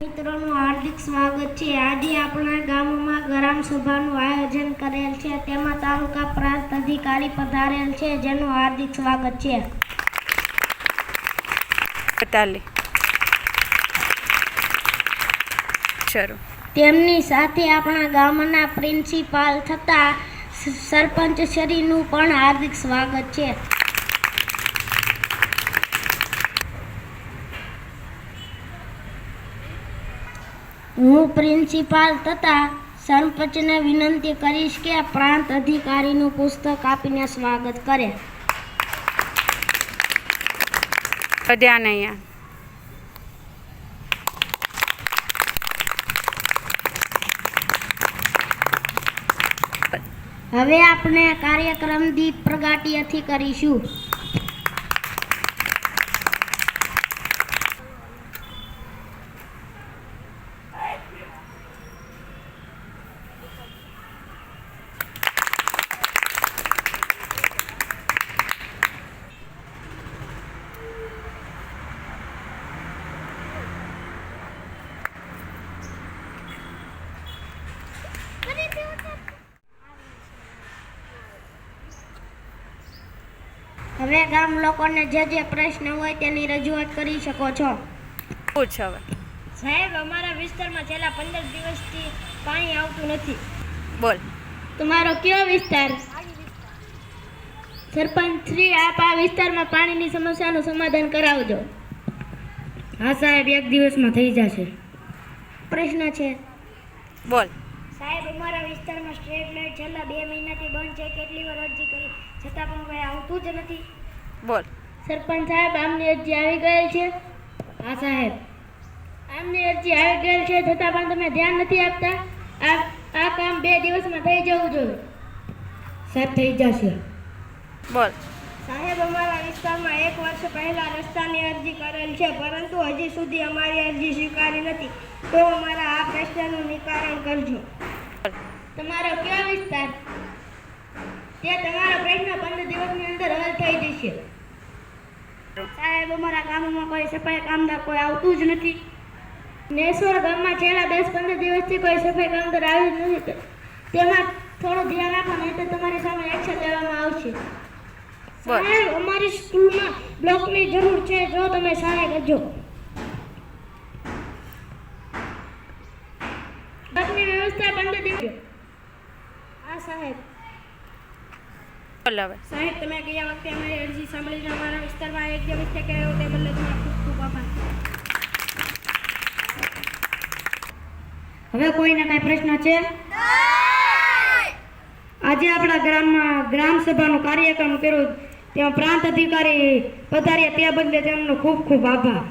મિત્રોનું હાર્દિક સ્વાગત છે. આજે આપણા ગામમાં ગ્રામ સભાનું આયોજન કરેલ છે. તેમાં તાલુકા પ્રાંત અધિકારી પધારેલ છે જેનું હાર્દિક સ્વાગત છે. તેમની સાથે આપણા ગામના પ્રિન્સિપાલ થતા સરપંચ શ્રીનું પણ હાર્દિક સ્વાગત છે. હું પ્રિન્સિપાલ તથા સરપંચને વિનંતી કરીશ કે પ્રાંત અધિકારીનું પુસ્તક આપીને સ્વાગત કરે. ધ્યાન અહીંયા. હવે આપણે કાર્યક્રમ દીપ પ્રગાટીયથી કરીશું. હવે ગામ લોકોને જે જે પ્રશ્ન હોય તેની રજૂઆત કરી શકો છો. પૂછ હવે? સાહેબ અમારા વિસ્તારમાં છેલ્લા પંદર દિવસથી પાણી આવતું નથી. બોલ. તમારો કયો વિસ્તાર? સરપંચ શ્રી આપ આ વિસ્તારમાં પાણીની સમસ્યાનું સમાધાન કરાવજો. હા સાહેબ એક દિવસમાં થઈ જશે. પ્રશ્ન છે. બોલ. સાહેબ અમારા વિસ્તારમાં સ્ટ્રીટ લાઇટ છેલ્લા બે મહિનાથી બંધ છે કેટલી વાર અરજી કરી? છતાં પણ કોઈ આવતું જ નથી. બોલ. સરપંચ સાહેબ આમની અરજી આવી ગયેલ છે? હા સાહેબ. આમની અરજી આવી ગયેલ છે છતાં પણ તમે ધ્યાન નથી આપતા? આ આ કામ બે દિવસમાં થઈ જવું જોઈએ. સાહેબ થઈ જશે. બોલ. સાહેબ અમારા વિસ્તારમાં એક વર્ષ પહેલા રસ્તાની અરજી કરેલ છે પરંતુ હજી સુધી અમારી અરજી સ્વીકારી નથી. તો અમારા આ પ્રશ્નનું નિકારણ કરજો. તમારો કયો વિસ્તાર? તે તમારો પ્રશ્ન પંદર દિવસની અંદર હલ થઈ જશે. સાહેબ અમારા ગામમાં કોઈ સફાઈ કામદાર કોઈ આવતું જ નથી. નેસોર ગામમાં છેલ્લા દસ પંદર દિવસથી કોઈ સફાઈ કામદાર આવ્યું જ નથી. તેમાં થોડું ધ્યાન રાખો નહીં તો તમારી સામે એક્શન લેવામાં આવશે. સાહેબ અમારી સ્કૂલમાં બ્લોકની જરૂર છે. જો તમે સહાય કરજો વ્યવસ્થા પંદર દિવસ આ સાહેબ. હવે સાહેબ તમે ગયા વખતે અમારી અરજી સાંભળીને અમારા વિસ્તારમાં એક રહ્યો તે બદલે તમારો ખૂબ ખૂબ આભાર. હવે કોઈને કાંઈ પ્રશ્ન છે? આજે આપણા ગ્રામમાં ગ્રામ સભાનો કાર્યક્રમ કર્યો. ત્યાં પ્રાંત અધિકારી પધાર્યા તે બદલે તેમનો ખૂબ ખૂબ આભાર.